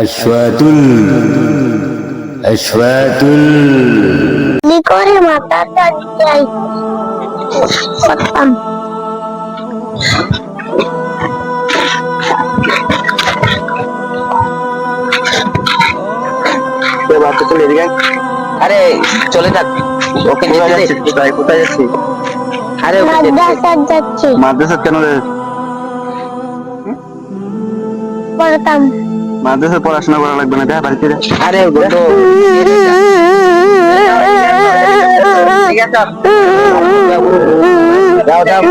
আশওয়াতুল আশওয়াতুল। কি করে মাথাটা যাই। করতাম আরে চলে যাক ওকে কোথায় যাচ্ছি? আরে মাদ্রাসা কেন পড়তাম। মাদ্রাসা পড়াশোনা করা লাগবে না যা বাড়িতে আরে বন্ধু ঠিক আছে যাও যাও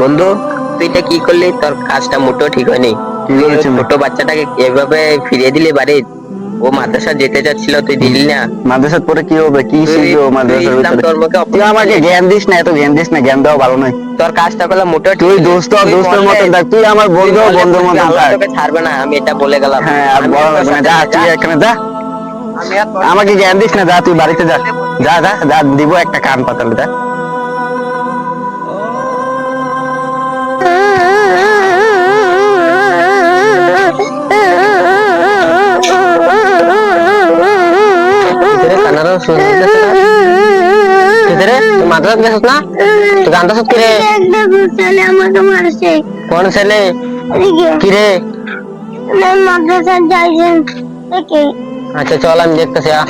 বন্ধু তুই এটা কি করলি তোর কাজটা মোটেও ঠিক হয়নি? ছোট বাচ্চাটাকে এভাবে ফিরিয়ে দিলি বাড়ি ও মাদ্রাসা যেতে চাচ্ছিল তুই দিলি না? মাদ্রাসার পরে কি হবে? কি শিখবে ও মাদ্রাসার ভিতরে? তুই আমাকে জ্ঞান দিস না এত জ্ঞান দিস না জ্ঞান দেওয়া ভালো নয়। তোর কাজটা করলে ঠিক তুই দোস্ত দোস্তের মতন থাক তুই আমার বন্ধু বন্ধুর মতন থাক। তোকে ছাড়বে না আমি এটা বলে গেলাম। হ্যাঁ আর বড় লাগবে যা তুই। এখানে যা। আমাকে জ্ঞান দিস না যা তুই বাড়িতে যা। যা যা যা দিব একটা কান পাতালে যা। মাদ্রাসা গেছিস না? তুই জানতেছ কিরে? একটা ছেলে আমাকে মারছে কোন ছেলে? কি কিরে? মাদ্রাসা যাইছেন আচ্ছা চল আমি দেখতেছি আ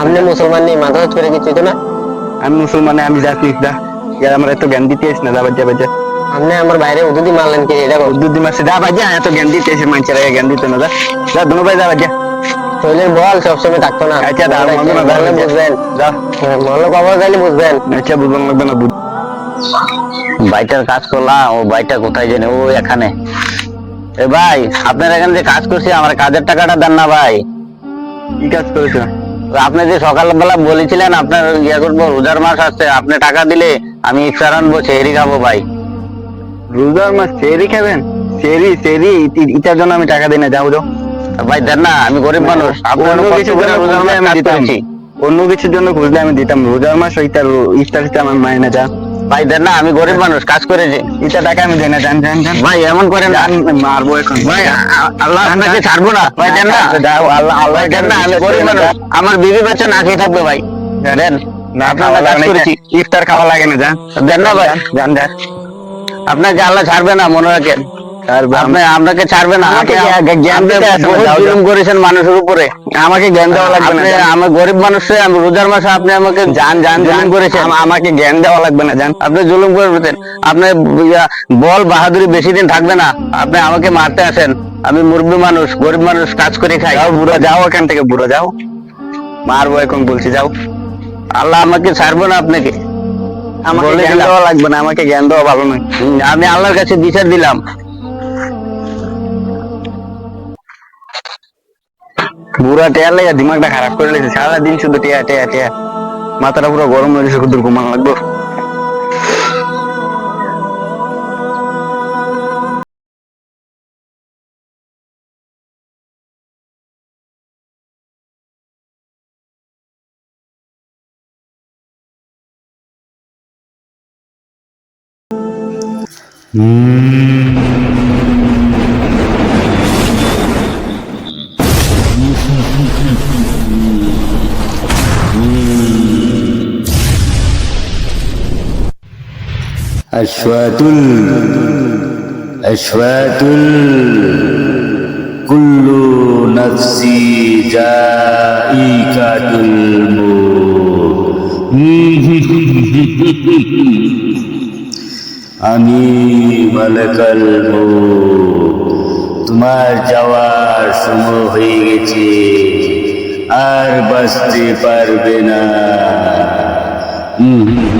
আপনি মুসলমান নেই মাদ্রাসা ছেড়ে কিছু না আমি মুসলমান আমি জাতি ইয়ার আমার এত জ্ঞান দিতে না যা বাজা বাজা। আপনি আমার বাইরে উদুদি মারলেন কি এটা। দুদিন মাসে যা বাজা এত জ্ঞান দিতে এসে মানুষের আগে জ্ঞান দিতে না যা। যা দুনো ভাই যা বাজা। শরীরের বল সবসময় থাকতো না। আচ্ছা দা মনে বুঝবেন। হ্যাঁ, বললে কবর গেলে বুঝবেন। আচ্ছা বুঝলাম লাগবে না বুঝ ভাইটার কাজ করলাম ও ভাইটা কোথায় জানে ও এখানে। এ ভাই আপনার এখানে যে কাজ করছি আমার কাজের টাকাটা দেন না ভাই। কি কাজ করেছ? তো আপনি যে সকালবেলা বলেছিলেন আপনার ইয়ে করব রোজার মাস আসছে আপনি টাকা দিলে আমি ইফতার আনব সেহরি খাব ভাই। রোজার মাস সেহরি খাবেন? সেরি সেরি ইটার জন্য আমি টাকা দিই না যাও যাও। ভাই দেন না আমি গরিব মানুষ আপনার অন্য কিছুর করে জন্য রোজার খুঁজলে মাস আমি দিতাম। অন্য কিছুর জন্য খুঁজলে আমি দিতাম। রোজার মাস ওইটার ইফতার ইফতার আমার মায় না যা। ভাই দেন না আমি গরিব মানুষ কাজ করেছি টাকা আমি দেন না ভাই এমন না মারবো এখন। ভাই আল্লাহ আপনাকে ছাড়বো না। ভাই দেন না। আল্লাহ আল্লাহ দেন না আমি গরিব মানুষ। আমার বিবি বাচ্চা না খেয়ে থাকবে ভাই। দেন না আপনার কাজ করেছি। ইফতার খাওয়া লাগে না যান দেন না ভাই। জান দেন। আপনাকে আল্লাহ ছাড়বে না মনে রাখেন। আপনাকে ছাড়বে না আপনি- জ্ঞান- জ্ঞান আপনি দিতে আসেন না, বহুত যাও, যাও। জুলুম করেছেন মানুষের উপরে আমাকে জ্ঞান দেওয়া লাগবে না। আপনি গরিব মানুষ আমি রোজার মাসে আপনি আমাকে জান জান জান করেছেন। আমাকে জ্ঞান দেওয়া লাগবে না জান আপনি জুলুম করেছেন আপনি বল বাহাদুরি বেশি দিন থাকবে না। আপনি আমাকে মারতে আসেন। আমি মুরব্বী মানুষ গরিব মানুষ কাজ করে খাই। বুড়ো। যাও এখান থেকে বুড়ো যাও। মারবো এখন বলছি যাও। আল্লাহ আমাকে ছাড়বো না আপনাকে। আমাকে জ্ঞান দেওয়া লাগবে না আমাকে জ্ঞান দেওয়া ভালো নয়। আমি আল্লাহর কাছে বিচার দিলাম। বুড়া টেয়া লেগে দিমাগটা খারাপ করে লেগেছে। সারাদিন শুধু টেয়া টেয়া টেয়া। মাথাটা পুরো গরম হয়ে কুদুর ঘুমান লাগবো। أشواtul أشواtul kullu nafsi jaikatul আমি মালাকাল মৌত তোমার যাওয়ার সময় হয়ে গেছে আর বাঁচতে পারবে না হুম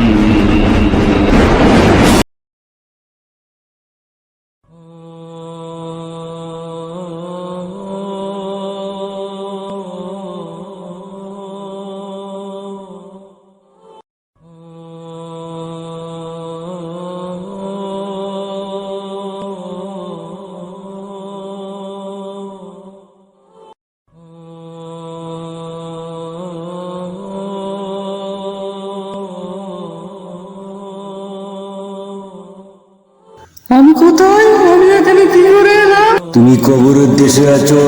আমি কোথায়? আমি এখানে কি করে এলাম? তুমি কবরের দেশে আছো।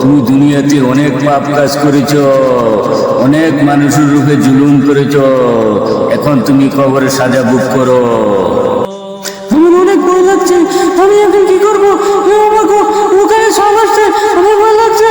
তুমি দুনিয়াতে অনেক পাপ কাজ করেছ। অনেক মানুষের রূপে জুলুম করেছ। এখন তুমি কবরের সাজা বুক করো। আমার অনেক ভয় লাগছে। আমি এখন কি করব? ওখানে সব আসছে। আমার ভয় লাগছে।